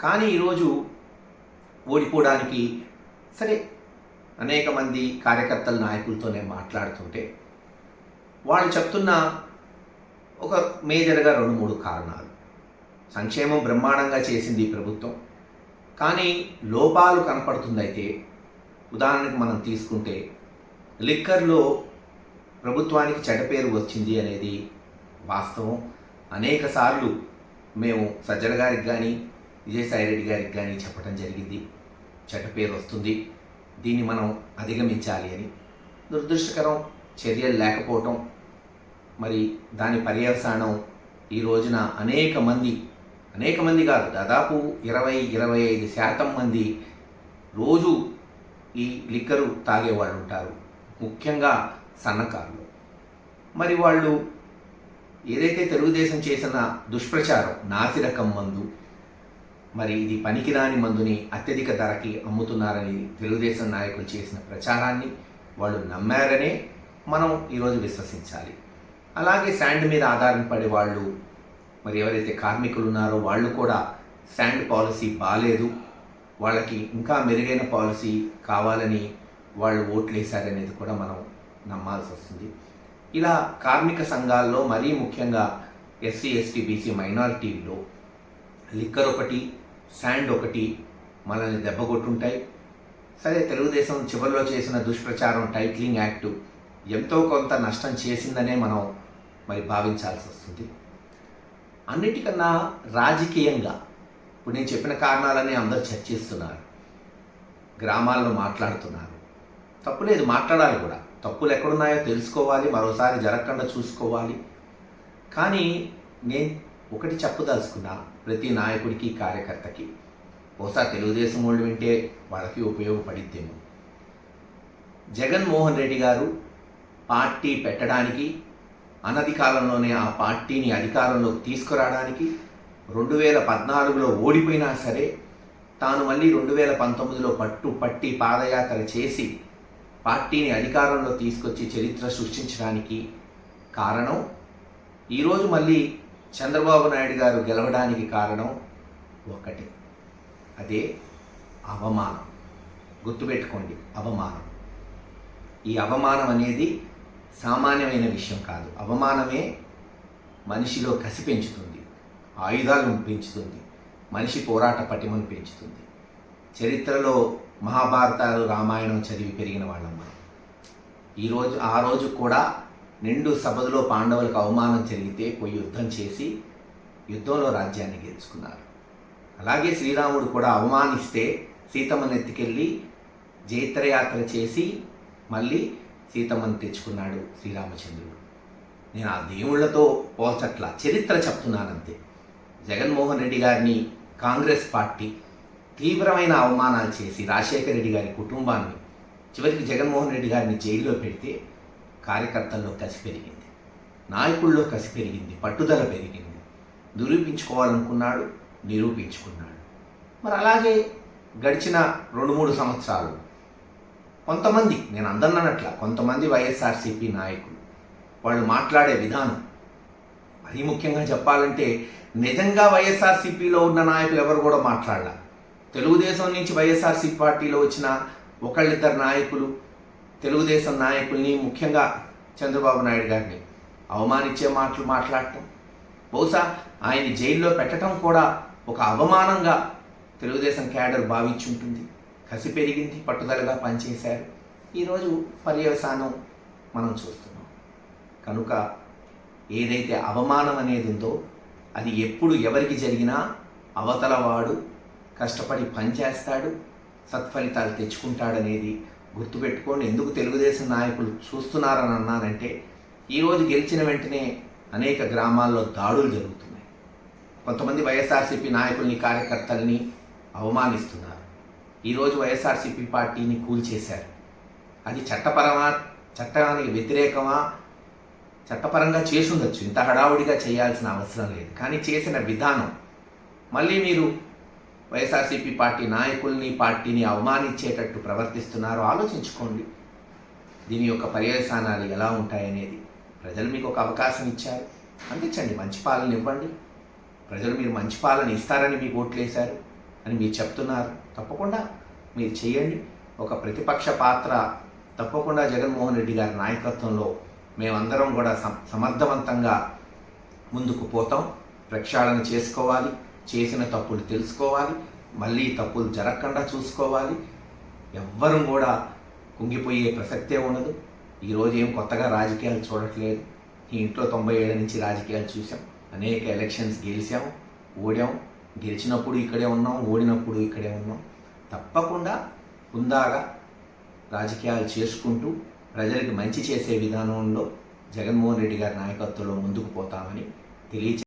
కానీ ఈరోజు ఓడిపోవడానికి సరే అనేక మంది కార్యకర్తల నాయకులతో నేను మాట్లాడుతుంటే వాళ్ళు చెప్తున్న ఒక మేజర్గా రెండు మూడు కారణాలు. సంక్షేమం బ్రహ్మాండంగా చేసింది ప్రభుత్వం. కానీ లోపాలు కనపడుతుందైతే ఉదాహరణకు మనం తీసుకుంటే లిక్కర్లో ప్రభుత్వానికి చెడ్డ పేరు వచ్చింది అనేది వాస్తవం. అనేక సార్లు మేము సజ్జల గారికి కానీ విజయసాయి రెడ్డి గారికి కానీ చెప్పడం జరిగింది. చెడ్డ పేరు వస్తుంది. దీన్ని మనం అధిగమించాలి అని. దురదృష్టకరం చర్యలు లేకపోవటం. మరి దాని పర్యవసానం ఈ రోజున అనేక మంది అనేక మంది కాదు దాదాపు ఇరవై ఇరవై ఐదు శాతం మంది రోజు ఈ లిక్కరు తాగేవాళ్ళు ఉంటారు. ముఖ్యంగా సన్నకారులు. మరి వాళ్ళు ఏదైతే తెలుగుదేశం చేసిన దుష్ప్రచారం నాసిరకం మందు మరి ఇది పనికిరాని మందుని అత్యధిక ధరకి అమ్ముతున్నారని తెలుగుదేశం నాయకులు చేసిన ప్రచారాన్ని వాళ్ళు నమ్మారనే మనం ఈరోజు విశ్వసించాలి. అలాగే శాండ్ మీద ఆధారపడే వాళ్ళు మరి ఎవరైతే కార్మికులు ఉన్నారో వాళ్ళు కూడా శాండ్ పాలసీ బాగాలేదు వాళ్ళకి ఇంకా మెరుగైన పాలసీ కావాలని వాళ్ళు ఓట్లు వేశారనేది కూడా మనం నమ్మాల్సి వస్తుంది. ఇలా కార్మిక సంఘాల్లో మరీ ముఖ్యంగా ఎస్సీ ఎస్టీ బీసీ మైనారిటీల్లో లిక్కర్ ఒకటి శాండ్ ఒకటి మనల్ని దెబ్బకొట్టుంటాయి సరే తెలుగుదేశం చివరిలో చేసిన దుష్ప్రచారం టైట్లింగ్ యాక్టు ఎంతో కొంత నష్టం చేసిందనే మనం మరి భావించాల్సి వస్తుంది. అన్నిటికన్నా రాజకీయంగా ఇప్పుడు నేను చెప్పిన కారణాలనే అందరూ చర్చిస్తున్నారు గ్రామాల్లో మాట్లాడుతున్నారు. తప్పు లేదు మాట్లాడాలి కూడా. తప్పులు ఎక్కడున్నాయో తెలుసుకోవాలి మరోసారి జరగకుండా చూసుకోవాలి. కానీ నేను ఒకటి చెప్పదలుచుకున్న ప్రతి నాయకుడికి కార్యకర్తకి. బహుశా తెలుగుదేశం వాళ్ళు వింటే వాళ్ళకి ఉపయోగపడిద్దేమో. జగన్మోహన్ రెడ్డి గారు పార్టీ పెట్టడానికి అనధికాలంలోనే ఆ పార్టీని అధికారంలోకి తీసుకురావడానికి రెండు వేల పద్నాలుగులో ఓడిపోయినా సరే తాను మళ్ళీ రెండు వేల పంతొమ్మిదిలో పట్టు పట్టి పాదయాత్ర చేసి పార్టీని అధికారంలో తీసుకొచ్చి చరిత్ర సృష్టించడానికి కారణం ఈరోజు మళ్ళీ చంద్రబాబు నాయుడు గారు గెలవడానికి కారణం ఒకటి అదే అవమానం. గుర్తుపెట్టుకోండి అవమానం. ఈ అవమానం అనేది సామాన్యమైన విషయం కాదు. అవమానమే మనిషిలో కసి పెంచుతుంది ఆయుధాలను పెంచుతుంది మనిషి పోరాట పటిమను పెంచుతుంది. చరిత్రలో మహాభారతాలు రామాయణం చదివి పెరిగిన వాళ్ళం మనం. ఈరోజు ఆ రోజు కూడా నిండు సభలో పాండవులకు అవమానం జరిగితే పోయి యుద్ధం చేసి యుద్ధంలో రాజ్యాన్ని గెలుచుకున్నారు. అలాగే శ్రీరాముడు కూడా అవమానిస్తే సీతమ్మని ఎత్తుకెళ్ళి జైత్రయాత్ర చేసి మళ్ళీ సీతమ్మని తెచ్చుకున్నాడు శ్రీరామచంద్రుడు. నేను ఆ దేవుళ్ళతో పోల్చట్ల చరిత్ర చెప్తున్నానంతే. జగన్మోహన్ రెడ్డి గారిని కాంగ్రెస్ పార్టీ తీవ్రమైన అవమానాలు చేసి రాజశేఖర రెడ్డి గారి కుటుంబాన్ని చివరికి జగన్మోహన్ రెడ్డి గారిని జైల్లో పెడితే కార్యకర్తల్లో కసి పెరిగింది. నాయకుల్లో కసి పెరిగింది. పట్టుదల పెరిగింది. నిరూపించుకోవాలనుకున్నాడు నిరూపించుకున్నాడు. మరి అలాగే గడిచిన రెండు మూడు సంవత్సరాలు కొంతమంది నేను అందన్నట్ల కొంతమంది వైఎస్ఆర్సీపీ నాయకులు వాళ్ళు మాట్లాడే విధానం మరీ ముఖ్యంగా చెప్పాలంటే నిజంగా వైఎస్ఆర్సీపీలో ఉన్న నాయకులు ఎవరు కూడా మాట్లాడాల. తెలుగుదేశం నుంచి వైఎస్ఆర్సీ పార్టీలో వచ్చిన ఒకళ్ళిద్దరు నాయకులు తెలుగుదేశం నాయకుల్ని ముఖ్యంగా చంద్రబాబు నాయుడు గారిని అవమానించే మాటలు మాట్లాడటం. బహుశా ఆయన జైల్లో పెట్టడం కూడా ఒక అవమానంగా తెలుగుదేశం క్యాడర్ భావించుంటుంది కసి పెరిగింది పట్టుదలగా పనిచేశారు. ఈరోజు పర్యవసానం మనం చూస్తున్నాం. కనుక ఏదైతే అవమానం అనేది ఉందో అది ఎప్పుడు ఎవరికి జరిగినా అవతలవాడు కష్టపడి పనిచేస్తాడు సత్ఫలితాలు తెచ్చుకుంటాడనేది గుర్తుపెట్టుకొని ఎందుకు తెలుగుదేశం నాయకులు చూస్తున్నారని అన్నానంటే ఈరోజు గెలిచిన వెంటనే అనేక గ్రామాల్లో దాడులు జరుగుతున్నాయి. కొంతమంది వైఎస్ఆర్సీపీ నాయకుల్ని కార్యకర్తల్ని అవమానిస్తున్నారు. ఈరోజు వైఎస్ఆర్సీపీ పార్టీని కూల్చేశారు. అది చట్టపరమా చట్టానికి వ్యతిరేకమా? చట్టపరంగా చేసుండొచ్చు. ఇంత హడావుడిగా చేయాల్సిన అవసరం లేదు. కానీ చేసిన విధానం. మళ్ళీ మీరు వైఎస్ఆర్సీపీ పార్టీ నాయకుల్ని పార్టీని అవమానించేటట్టు ప్రవర్తిస్తున్నారో ఆలోచించుకోండి. దీని యొక్క పర్యవసానాలు ఎలా ఉంటాయనేది ప్రజలు మీకు ఒక అవకాశం ఇచ్చారు. అందించండి మంచి పాలన ఇవ్వండి. ప్రజలు మీరు మంచి పాలన ఇస్తారని మీకు ఓట్లు వేశారు అని మీరు చెప్తున్నారు. తప్పకుండా మీరు చేయండి. ఒక ప్రతిపక్ష పాత్ర తప్పకుండా జగన్మోహన్ రెడ్డి గారి నాయకత్వంలో మేమందరం కూడా సమర్థవంతంగా ముందుకు పోతాం. ప్రక్షాళన చేసుకోవాలి. చేసిన తప్పులు తెలుసుకోవాలి మళ్ళీ తప్పులు జరగకుండా చూసుకోవాలి. ఎవ్వరం కూడా కుంగిపోయే ప్రసక్తే ఉండదు. ఈరోజు ఏం కొత్తగా రాజకీయాలు చూడట్లేదు. ఈ ఇంట్లో తొంభై ఏళ్ళ నుంచి రాజకీయాలు చూసాం అనేక ఎలక్షన్స్ గెలిచాం ఓడాం. గెలిచినప్పుడు ఇక్కడే ఉన్నాం ఓడినప్పుడు ఇక్కడే ఉన్నాం. తప్పకుండా హుందాగా రాజకీయాలు చేసుకుంటూ ప్రజలకు మంచి చేసే విధానంలో జగన్మోహన్ రెడ్డి గారి నాయకత్వంలో ముందుకు పోతామని తెలియచే